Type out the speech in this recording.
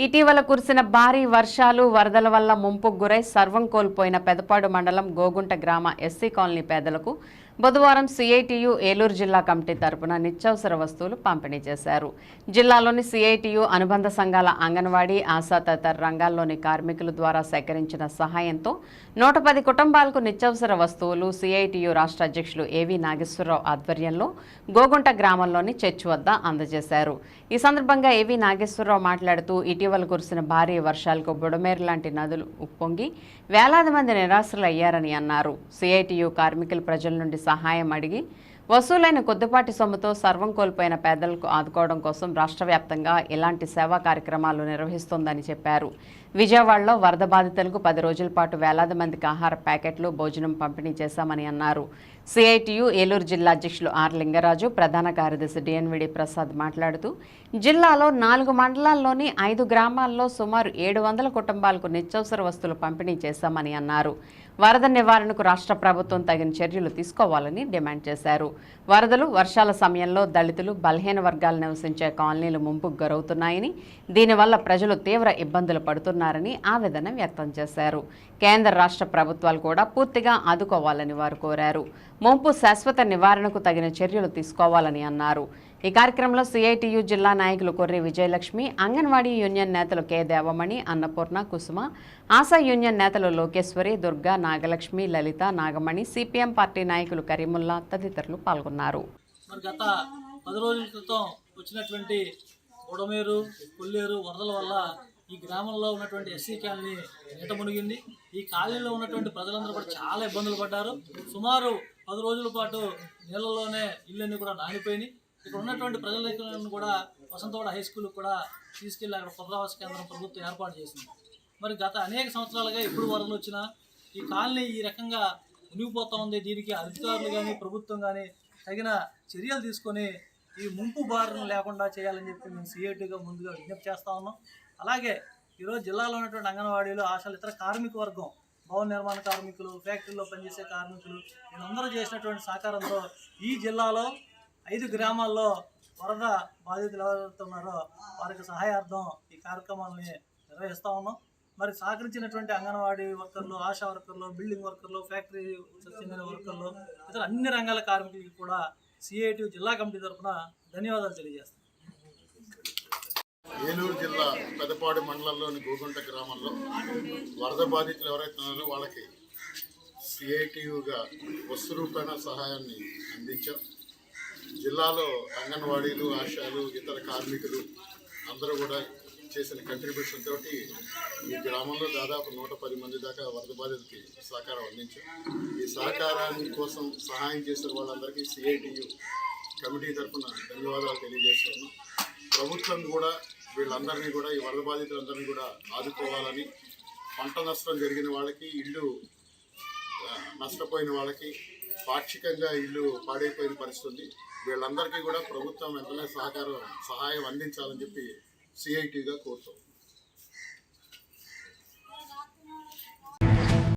ఇటీవల కురిసిన భారీ వర్షాలు వరదల వల్ల ముంపుకు గురై సర్వం కోల్పోయిన పెదపాడు మండలం గోగుంట గ్రామ ఎస్సీ కాలనీ పేదలకు బుధవారం సిఐటియు ఏలూరు జిల్లా కమిటీ తరపున నిత్యావసర వస్తువులు పంపిణీ చేశారు. జిల్లాలోని సిఐటియు అనుబంధ సంఘాల అంగన్వాడీ ఆశా తదితర రంగాల్లోని కార్మికుల ద్వారా సేకరించిన సహాయంతో నూట పది కుటుంబాలకు నిత్యావసర వస్తువులు సిఐటియు రాష్ట్ర అధ్యక్షులు ఏవి నాగేశ్వరరావు ఆధ్వర్యంలో గోగుంట గ్రామంలోని చర్చి వద్ద అందజేశారు. ఈ సందర్భంగా ఏవి నాగేశ్వరరావు మాట్లాడుతూ ఇటీవల కురిసిన భారీ వర్షాలకు బుడమేరు లాంటి నదులు ఉప్పొంగి వేలాది మంది నిరాశ్రులయ్యారని అన్నారు. సిఐటియు కార్మికులు ప్రజల నుండి సహాయం అడిగి వసూలైన కొద్దిపాటి సొమ్ముతో సర్వం కోల్పోయిన పేదలకు ఆదుకోవడం కోసం రాష్ట్ర వ్యాప్తంగా ఇలాంటి సేవా కార్యక్రమాలు నిర్వహిస్తోందని చెప్పారు. విజయవాడలో వరద బాధితులకు పది రోజుల పాటు వేలాది మందికి ఆహార ప్యాకెట్లు భోజనం పంపిణీ చేశామని అన్నారు. సిఐటియు ఏలూరు జిల్లా అధ్యక్షులు ఆర్ లింగరాజు ప్రధాన కార్యదర్శి డిఎన్విడి ప్రసాద్ మాట్లాడుతూ జిల్లాలో నాలుగు మండలాల్లోని ఐదు గ్రామాల్లో సుమారు ఏడు వందల కుటుంబాలకు నిత్యవసర వస్తువులు పంపిణీ చేశామని అన్నారు. వరద నివారణకు రాష్ట్ర ప్రభుత్వం తగిన చర్యలు తీసుకోవాలని డిమాండ్ చేశారు. వరదలు వర్షాల సమయంలో దళితులు బలహీన వర్గాలు నివసించే కాలనీలు ముంపుకు గురవుతున్నాయని దీనివల్ల ప్రజలు తీవ్ర ఇబ్బందులు పడుతున్నారని ఆవేదన వ్యక్తం చేశారు. కేంద్ర రాష్ట్ర ప్రభుత్వాలు కూడా పూర్తిగా ఆదుకోవాలని వారు కోరారు. ముంపు శాశ్వత నివారణకు తగిన చర్యలు తీసుకోవాలని అన్నారు. ఈ కార్యక్రమంలో సిఐటియు జిల్లా నాయకులు కొర్రి విజయలక్ష్మి అంగన్వాడీ యూనియన్ నేతలు K Devamani Annapurna Kusuma ASHA union నేతలు లోకేశ్వరి దుర్గా నాగలక్ష్మి లలిత నాగమణి సిపిఎం పార్టీ నాయకులు కరీముల్లా తదితరులు పాల్గొన్నారు. గత పది రోజుల క్రితం వచ్చినటువంటి ఉడమేరు కొల్లేరు వరదల వల్ల ఈ గ్రామంలో ఉన్నటువంటి ఎస్సీ కాలనీ నీట మునిగింది. ఈ కాలనీలో ఉన్నటువంటి ప్రజలందరూ కూడా చాలా ఇబ్బందులు పడ్డారు. సుమారు పది రోజుల పాటు నీళ్ళలోనే ఇళ్ళన్నీ కూడా నానిపోయినాయి. ఇక్కడ ఉన్నటువంటి ప్రజలను కూడా వసంతవాడ హై స్కూల్కి కూడా తీసుకెళ్ళి అక్కడ పునరావాస కేంద్రం ప్రభుత్వం ఏర్పాటు చేసింది. మరి గత అనేక సంవత్సరాలుగా ఎప్పుడు వరదలు వచ్చినా ఈ కాలనీ ఈ రకంగా మునిగిపోతూ ఉంది. దీనికి అధికారులు కానీ ప్రభుత్వం కానీ తగిన చర్యలు తీసుకొని ఈ ముంపు బారిన లేకుండా చేయాలని చెప్పి మేము సిఐటీగా ముందుగా విజ్ఞప్తి చేస్తూ ఉన్నాం. అలాగే ఈరోజు జిల్లాలో ఉన్నటువంటి అంగన్వాడీలు ఆశలు ఇతర కార్మిక వర్గం భవన నిర్మాణ కార్మికులు ఫ్యాక్టరీలో పనిచేసే కార్మికులు వీళ్ళందరూ చేసినటువంటి సహకారంతో ఈ జిల్లాలో ఐదు గ్రామాల్లో వరద బాధితులు ఎవరైతే వారికి సహాయార్థం ఈ కార్యక్రమాలని నిర్వహిస్తా ఉన్నాం. మరి సహకరించినటువంటి అంగన్వాడీ వర్కర్లు ఆశా వర్కర్లు బిల్డింగ్ వర్కర్లు ఫ్యాక్టరీ చెందిన వర్కర్లు ఇతర అన్ని రంగాల కార్మికులకి కూడా సిఐటి జిల్లా కమిటీ తరఫున ధన్యవాదాలు తెలియజేస్తాం ఏలూరు జిల్లా పెదపాడు మండలంలోని గోగుంట గ్రామంలో వరద బాధితులు ఎవరైతే ఉన్నారో వాళ్ళకి సిఐటియుగా వస్తు రూపేణ సహాయాన్ని అందించాం. జిల్లాలో అంగన్వాడీలు ఆశాలు ఇతర కార్మికులు అందరూ కూడా చేసిన కంట్రిబ్యూషన్ తోటి ఈ గ్రామంలో దాదాపు నూట పది మంది దాకా వరద బాధితులకి సహకారం అందించాం. ఈ సహకారాన్ని కోసం సహాయం చేసిన వాళ్ళందరికీ సిఐటియు కమిటీ తరఫున ధన్యవాదాలు తెలియజేస్తున్నాం. ప్రభుత్వం కూడా వీళ్ళందరినీ కూడా ఈ వరద బాధితులందరినీ కూడా ఆదుకోవాలని పంట నష్టం జరిగిన వాళ్ళకి ఇల్లు నష్టపోయిన వాళ్ళకి పాక్షికంగా ఇల్లు పాడైపోయిన పరిస్థితి ఉంది వీళ్ళందరికీ కూడా ప్రభుత్వం వెంటనే సహకారం సహాయం అందించాలని చెప్పి సిఐటిగా కోరుతాం.